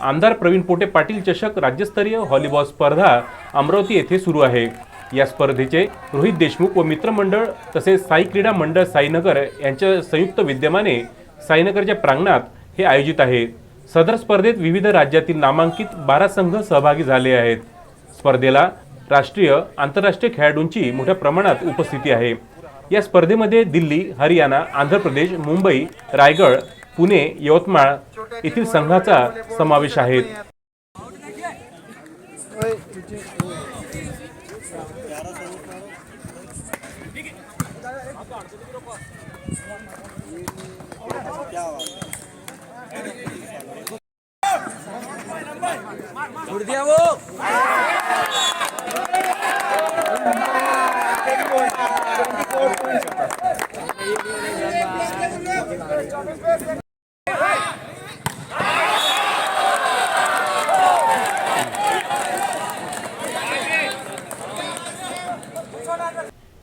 आमदार प्रवीण पोटे पाटील चषक राज्यस्तरीय व्हॉलीबॉल स्पर्धा अमरावती येथे सुरू आहे. या स्पर्धेचे रोहित देशमुख व मित्रमंडळ तसेच साई क्रीडा मंडळ साईनगर यांच्या संयुक्त विद्यमाने साईनगरच्या प्रांगणात हे आयोजित आहे. सदर स्पर्धेत विविध राज्यातील नामांकित बारा संघ सहभागी झाले आहेत. स्पर्धेला राष्ट्रीय आंतरराष्ट्रीय खेळाडूंची मोठ्या प्रमाणात उपस्थिती आहे. या स्पर्धेमध्ये दिल्ली हरियाणा आंध्र प्रदेश मुंबई रायगड पुणे यवतमाळ येथील संघाचा समावेश आहे.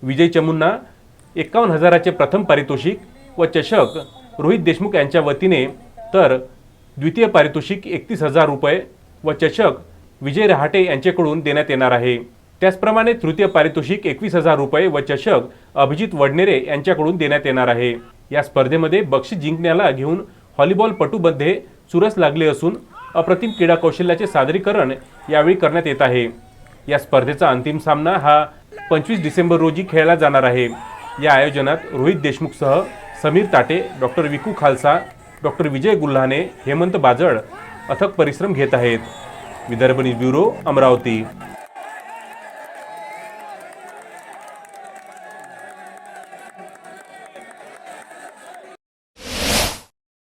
विजय चमूंना एकावन्न हजाराचे प्रथम पारितोषिक व चषक रोहित देशमुख यांच्या वतीने तर द्वितीय पारितोषिक एकतीस हजार रुपये व चषक विजय रहाटे यांच्याकडून देण्यात येणार आहे. त्याचप्रमाणे तृतीय पारितोषिक एकवीस हजार रुपये व चषक अभिजित वडनेरे यांच्याकडून देण्यात येणार आहे. या स्पर्धेमध्ये बक्षीस जिंकण्याला घेऊन हॉलीबॉलपटूमध्ये चुरस लागले असून अप्रतिम क्रीडा कौशल्याचे सादरीकरण यावेळी करण्यात येत आहे. या स्पर्धेचा अंतिम सामना हा पंचवीस डिसेंबर रोजी खेळला जाणार आहे. या आयोजनात रोहित देशमुखसह समीर ताटे डॉक्टर विकू खालसा डॉक्टर विजय गुल्हाने हेमंत बाजळ अथक परिश्रम घेत आहेत. Vidarbha news bureau Amravati.